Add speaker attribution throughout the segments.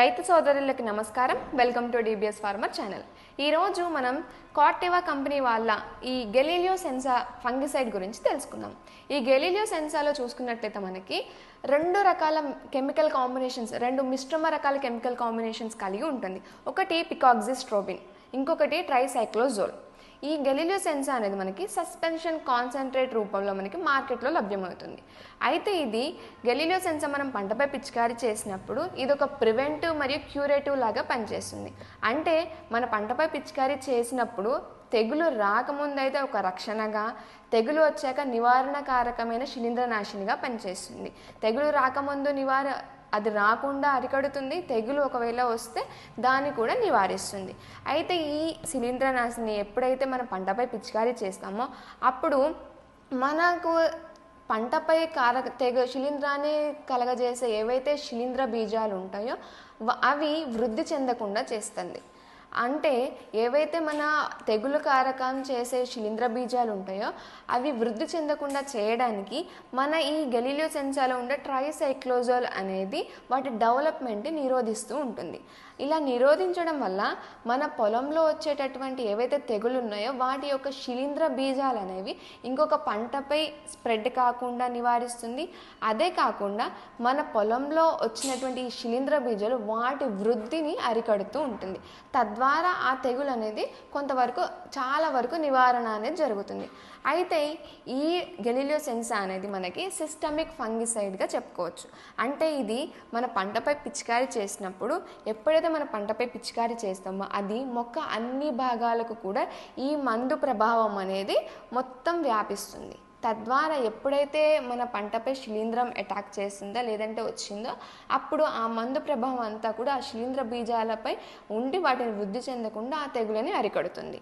Speaker 1: రైతు సోదరులకి నమస్కారం. Welcome to DBS farmer channel. ఈరోజు మనం కార్టెవా కంపెనీ వాళ్ళ ఈ గెలీలియో సెన్సా ఫంగిసైడ్ గురించి తెలుసుకుందాం. ఈ గెలీలియో సెన్సాలో చూసుకున్నట్లయితే మనకి రెండు రకాల కెమికల్ కాంబినేషన్స్ రెండు మిశ్రమ రకాల కెమికల్ కాంబినేషన్స్ కలిగి ఉంటుంది. ఒకటి పికాక్సిస్ట్రోబిన్ ఇంకొకటి ట్రైసైక్లోజోల్. ఈ గెలీలియో సెన్సార్ అనేది మనకి సస్పెన్షన్ కాన్సన్ట్రేట్ రూపంలో మనకి మార్కెట్లో లభ్యమవుతుంది. అయితే ఇది గెలీలియో సెన్సార్ మనం పంటపై పిచికారీ చేసినప్పుడు ఇది ఒక ప్రివెంటివ్ మరియు క్యూరేటివ్ లాగా పనిచేస్తుంది. అంటే మన పంటపై పిచికారీ చేసినప్పుడు తెగులు రాకముందైతే ఒక రక్షణగా తెగులు వచ్చాక నివారణకారకమైన శిలీంద్రనాశినిగా పనిచేస్తుంది. తెగులు రాకముందు నివార అది రాకుండా అరికడుతుంది తెగులు ఒకవేళ వస్తే దాన్ని కూడా నివారిస్తుంది. అయితే ఈ శిలీంద్రనాశిని ఎప్పుడైతే మనం పంటపై పిచికారీ చేస్తామో అప్పుడు మనకు పంటపై కారక తెగ శిలీంద్రాన్ని కలగజేసే ఏవైతే శిలీంద్ర బీజాలు ఉంటాయో అవి వృద్ధి చెందకుండా చేస్తుంది. అంటే ఏవైతే మన తెగులు కారకం చేసే శిలీంద్ర బీజాలు ఉంటాయో అవి వృద్ధి చెందకుండా చేయడానికి మన ఈ గెలీలియో సెన్సాలో ఉండే ట్రైసైక్లోజోల్ అనేది వాటి డెవలప్మెంట్ని నిరోధిస్తూ ఉంటుంది. ఇలా నిరోధించడం వల్ల మన పొలంలో వచ్చేటటువంటి ఏవైతే తెగులు ఉన్నాయో వాటి యొక్క శిలీంద్ర బీజాలు అనేవి ఇంకొక పంటపై స్ప్రెడ్ కాకుండా నివారిస్తుంది. అదే కాకుండా మన పొలంలో వచ్చినటువంటి ఈ శిలీంద్ర బీజాలు వాటి వృద్ధిని అరికడుతూ ఉంటుంది. తద్వారా ఆ తెగులు అనేది కొంతవరకు చాలా వరకు నివారణ అనేది జరుగుతుంది. అయితే ఈ గెలిలియో సెన్సా అనేది మనకి సిస్టమిక్ ఫంగిసైడ్గా చెప్పుకోవచ్చు. అంటే ఇది మన పంటపై పిచికారీ చేసినప్పుడు ఎప్పుడైతే మన పంటపై పిచికారీ చేస్తామో అది మొక్క అన్ని భాగాలకు కూడా ఈ మందు ప్రభావం అనేది మొత్తం వ్యాపిస్తుంది. తద్వారా ఎప్పుడైతే మన పంటపై శిలీంధ్రం అటాక్ చేసిందో లేదంటే వచ్చిందో అప్పుడు ఆ మందు ప్రభావం అంతా కూడా ఆ శిలీంద్ర బీజాలపై ఉండి వాటిని వృద్ధి చెందకుండా ఆ తెగులని అరికడుతుంది.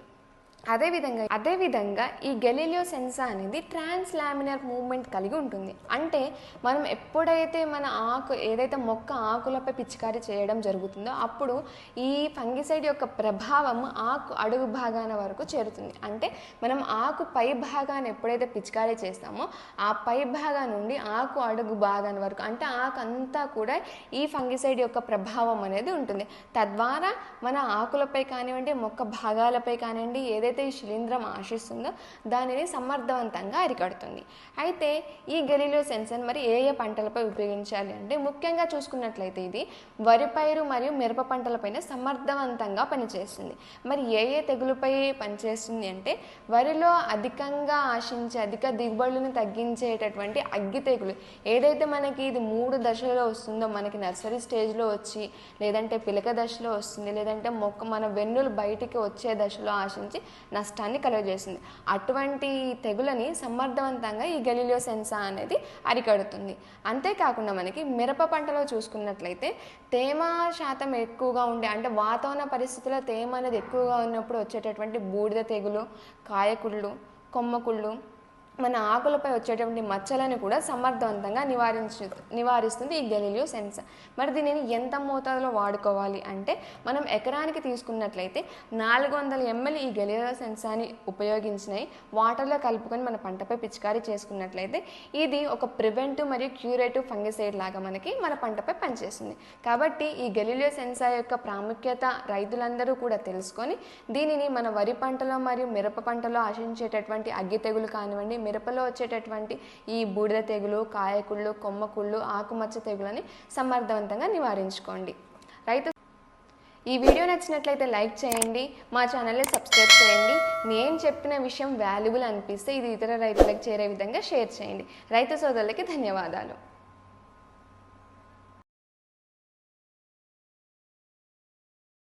Speaker 1: అదేవిధంగా అదేవిధంగా ఈ గెలీలియో సెన్సా అనేది ట్రాన్స్ లామినర్ మూవ్మెంట్ కలిగి ఉంటుంది. అంటే మనం ఎప్పుడైతే మన ఆకు ఏదైతే మొక్క ఆకులపై పిచికారీ చేయడం జరుగుతుందో అప్పుడు ఈ ఫంగిసైడ్ యొక్క ప్రభావం ఆకు అడుగు భాగాన వరకు చేరుతుంది. అంటే మనం ఆకు పై భాగాన్ని ఎప్పుడైతే పిచికారీ చేస్తామో ఆ పై భాగం నుండి ఆకు అడుగు భాగాన్ని వరకు అంటే ఆకు అంతా కూడా ఈ ఫంగిసైడ్ యొక్క ప్రభావం అనేది ఉంటుంది. తద్వారా మన ఆకులపై కానివ్వండి మొక్క భాగాలపై కానివ్వండి ఏదైతే ఈ శిలీంధ్రం ఆశిస్తుందో దానిని సమర్థవంతంగా అరికడుతుంది. అయితే ఈ గెలిలో సెన్సర్ మరి ఏ ఏ పంటలపై ఉపయోగించాలి అంటే ముఖ్యంగా చూసుకున్నట్లయితే ఇది వరి పైరు మరియు మిరప పంటలపైన సమర్థవంతంగా పనిచేస్తుంది. మరి ఏ ఏ తెగులుపై పనిచేస్తుంది అంటే వరిలో అధికంగా ఆశించే అధిక దిగుబడులను తగ్గించేటటువంటి అగ్గి తెగులు ఏదైతే మనకి ఇది మూడు దశలో వస్తుందో మనకి నర్సరీ స్టేజ్లో వచ్చి లేదంటే పిలక దశలో వస్తుంది లేదంటే మొక్క మన వెన్నులు బయటికి వచ్చే దశలో ఆశించి నష్టాన్ని కలుగజేస్తుంది. అటువంటి తెగులని సమర్థవంతంగా ఈ గెలిలియో సెన్సా అనేది అరికడుతుంది. అంతేకాకుండా మనకి మిరప పంటలో చూసుకున్నట్లయితే తేమ శాతం ఎక్కువగా ఉండే అంటే వాతావరణ పరిస్థితుల్లో తేమ అనేది ఎక్కువగా ఉన్నప్పుడు వచ్చేటటువంటి బూడిద తెగులు కాయకుళ్ళు కొమ్మకుళ్ళు మన ఆకులపై వచ్చేటువంటి మచ్చలను కూడా సమర్థవంతంగా నివారించు నివారిస్తుంది ఈ గెలిలియో సెన్సర్ మరి దీనిని ఎంత మోతాదులో వాడుకోవాలి అంటే మనం ఎకరానికి తీసుకున్నట్లయితే నాలుగు వందల ఎంఎల్ ఈ గెలిలియో సెన్సార్ని ఉపయోగించినవి వాటర్లో కలుపుకొని మన పంటపై పిచికారీ చేసుకున్నట్లయితే ఇది ఒక ప్రివెంటివ్ మరియు క్యూరేటివ్ ఫంగిసైడ్ లాగా మనకి మన పంటపై పనిచేస్తుంది. కాబట్టి ఈ గెలిలియో సెన్సార్ యొక్క ప్రాముఖ్యత రైతులందరూ కూడా తెలుసుకొని దీనిని మన వరి పంటలో మరియు మిరప పంటలో ఆశించేటటువంటి అగ్గి తెగులు కానివ్వండి మిరపలో వచ్చేటటువంటి ఈ బూడిద తెగులు కాయకుళ్ళు కొమ్మకుళ్ళు ఆకుమచ్చ తెగులని సమర్థవంతంగా నివారించుకోండి. రైతు ఈ వీడియో నచ్చినట్లయితే లైక్ చేయండి మా ఛానల్ని సబ్స్క్రైబ్ చేయండి. నేను చెప్పిన విషయం వాల్యుబుల్ అనిపిస్తే ఇది ఇతర రైతులకు చేరే విధంగా షేర్ చేయండి. రైతు సోదరులకి ధన్యవాదాలు.